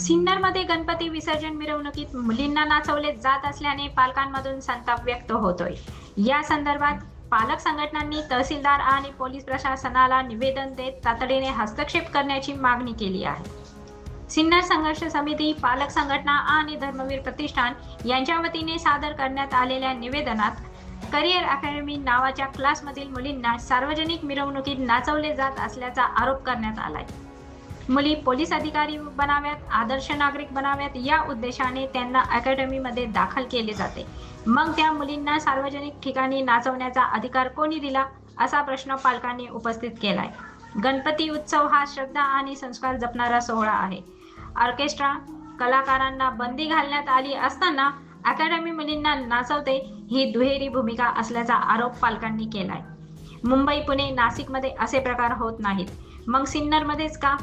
सिन्नरमध्ये गणपती विसर्जन मिरवणुकीत मुलींना नाचवले जात असल्याने पालकांमधून संताप व्यक्त होतोय. या संदर्भात पालक संघटनांनी तहसीलदार आणि पोलीस प्रशासनाला निवेदन देत तातडीने हस्तक्षेप करण्याची मागणी केली आहे. सिन्नर संघर्ष समिती पालक संघटना आणि धर्मवीर प्रतिष्ठान यांच्या वतीने सादर करण्यात आलेल्या निवेदनात करिअर अकॅडमी नावाच्या क्लासमधील मुलींना सार्वजनिक मिरवणुकीत नाचवले जात असल्याचा आरोप करण्यात आलाय. मुली पोलीस अधिकारी बनाव्यात आदर्श नागरिक बनाव्यात. या उद्देशाने त्यांना अकॅडमीमध्ये दाखल केले जाते. मग त्या मुलींना सार्वजनिक ठिकाणी नाचवण्याचा अधिकार कोणी दिला? असा प्रश्न पालकांनी उपस्थित केलाय. गणपती उत्सव हा श्रद्धा आणि संस्कार जपणारा सोहळा आहे. ऑर्केस्ट्रा कलाकारांना बंदी घालण्यात आली असताना अकॅडमी मुलींना नाचवते ही दुहेरी भूमिका असल्याचा आरोप पालकांनी केलाय. मुंबई पुणे नाशिकमध्ये असे प्रकार होत नाहीत. मग सिन्नरमध्येच का?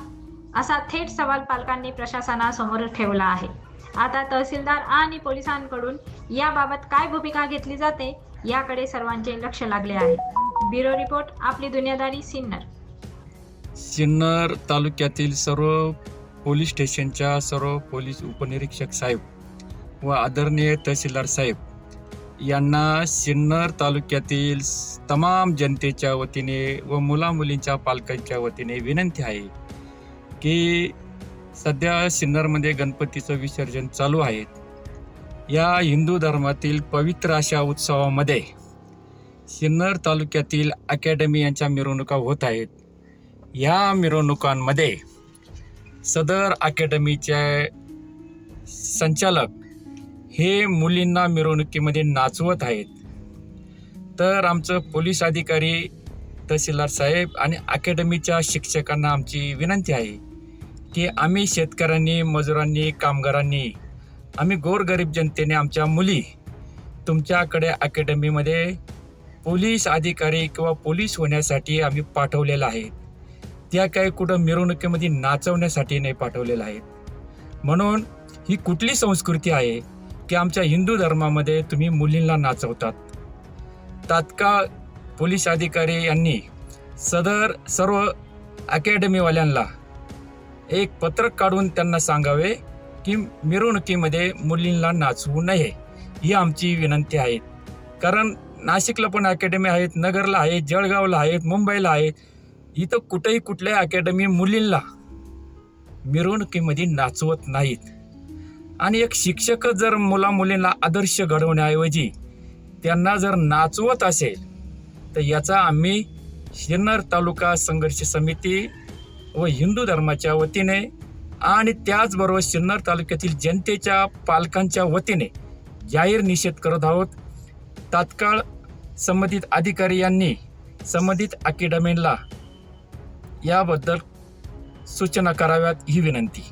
असा थेट सवाल पालकांनी प्रशासनासमोर ठेवला आहे. आता तहसीलदार आणि पोलिसांकडून याबाबत काय भूमिका घेतली जाते याकडे सर्वांचे लक्ष लागले आहे. ब्युरो रिपोर्ट आपली दुनियादारी सिन्नर. सिन्नर तालुक्यातील सर्व पोलीस स्टेशनच्या सर्व पोलीस उपनिरीक्षक साहेब व आदरणीय तहसीलदार साहेब यांना सिन्नर तालुक्यातील तमाम जनतेच्या वतीने व मुलामुलींच्या पालकांच्या वतीने विनंती आहे की सध्या सिन्नरमध्ये गणपतीचं विसर्जन चालू आहे. या हिंदू धर्मातील पवित्र अशा उत्सवामध्ये सिन्नर तालुक्यातील अकॅडमी यांच्या मिरवणुका होत आहेत. या मिरवणुकांमध्ये सदर अकॅडमीचे संचालक हे मुलींना मिरवणुकीमध्ये नाचवत आहेत. तर आमचं पोलीस अधिकारी तहसीलदार साहेब आणि अकॅडमीच्या शिक्षकांना आमची विनंती आहे की आम्ही शेतकऱ्यांनी मजुरांनी कामगारांनी आम्ही गोरगरीब जनतेने आमच्या मुली तुमच्याकडे अकॅडमीमध्ये पोलीस अधिकारी किंवा पोलीस होण्यासाठी आम्ही पाठवलेलं आहे. त्या काही कुठं मिरवणुकीमध्ये नाचवण्यासाठी नाही पाठवलेलं आहे. म्हणून ही कुठली संस्कृती आहे की आमच्या हिंदू धर्मामध्ये तुम्ही मुलींना नाचवतात? तात्काळ पोलीस अधिकारी यांनी सदर सर्व अकॅडमीवाल्यांना एक पत्रक काढून त्यांना सांगावे की मिरवणुकीमध्ये मुलींना नाचवू नये ही आमची विनंती आहे. कारण नाशिकला पण अकॅडमी आहेत नगरला आहेत जळगावला आहेत मुंबईला आहेत इथं कुठेही कुठल्या अकॅडमी मुलींना मिरवणुकीमध्ये नाचवत नाहीत. आणि एक शिक्षकच जर मुला मुलींना आदर्श घडवण्याऐवजी त्यांना जर नाचवत असेल तर याचा आम्ही शिन्नर तालुका संघर्ष समिती व हिंदू धर्माच्या वतीने आणि त्याचबरोबर सिन्नर तालुक्यातील जनतेच्या पालकांच्या वतीने जाहीर निषेध करत आहोत. तात्काळ संबंधित अधिकारी यांनी संबंधित अकॅडमीला याबद्दल सूचना कराव्यात ही विनंती.